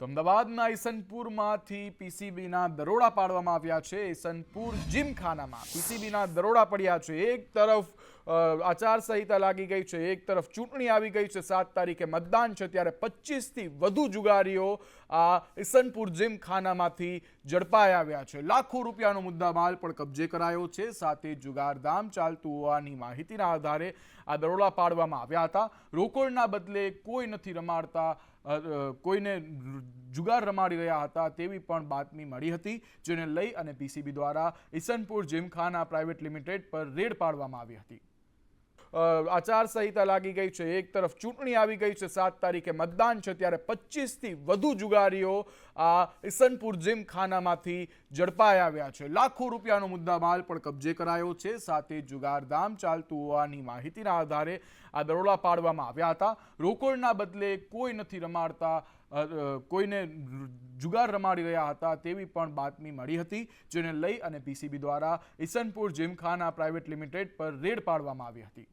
તો અમદાવાદના ઈસનપુરમાંથી પીસીબીના દરોડા પાડવામાં આવ્યા છે. ઈસનપુર જીમખાનામાં પીસીબીના દરોડા પડ્યા છે. એક તરફ આચારસંહિતા લાગી ગઈ છે, એક તરફ ચૂંટણી આવી ગઈ છે, સાત તારીખે મતદાન છે, ત્યારે પચીસથી વધુ જુગારીઓ આ ઈસનપુર જીમખાનામાંથી ઝડપાઈ આવ્યા છે. લાખો રૂપિયાનો મુદ્દામાલ પણ કબજે કરાયો છે, સાથે જુગારધામ ચાલતું હોવાની માહિતીના આધારે આ દરોડા પાડવામાં આવ્યા હતા. રોકડના બદલે કોઈ નથી રમાડતા કોઈને જુગાર રમાડી રહ્યા હતા તેવી પણ બાતમી મળી હતી, જેને લઈ અને પીસીબી દ્વારા ઈસનપુર જીમખાના પ્રાઇવેટ લિમિટેડ પર રેડ પાડવામાં આવી હતી. આચારસંહિતા લાગી ગઈ છે. એક તરફ ચૂંટણી આવી ગઈ છે સાત તારીખે મતદાન છે, ત્યારે પચીસથી વધુ જુગારીઓ આ ઈસનપુર જીમખાનામાંથી ઝડપાઈ આવ્યા છે. લાખો રૂપિયાનો મુદ્દામાલ પણ કબજે કરાયો છે. સાથે જુગારધામ ચાલતું હોવાની માહિતીના આધારે આ દરોડા પાડવામાં આવ્યા હતા. રોકડના બદલે કોઈ નથી રમાડતા કોઈને જુગાર રમાડી રહ્યા હતા તેવી પણ બાતમી મળી હતી, જેને લઈ અને પીસીબી દ્વારા ઈસનપુર જીમખાના પ્રાઇવેટ લિમિટેડ પર રેડ પાડવામાં આવી હતી.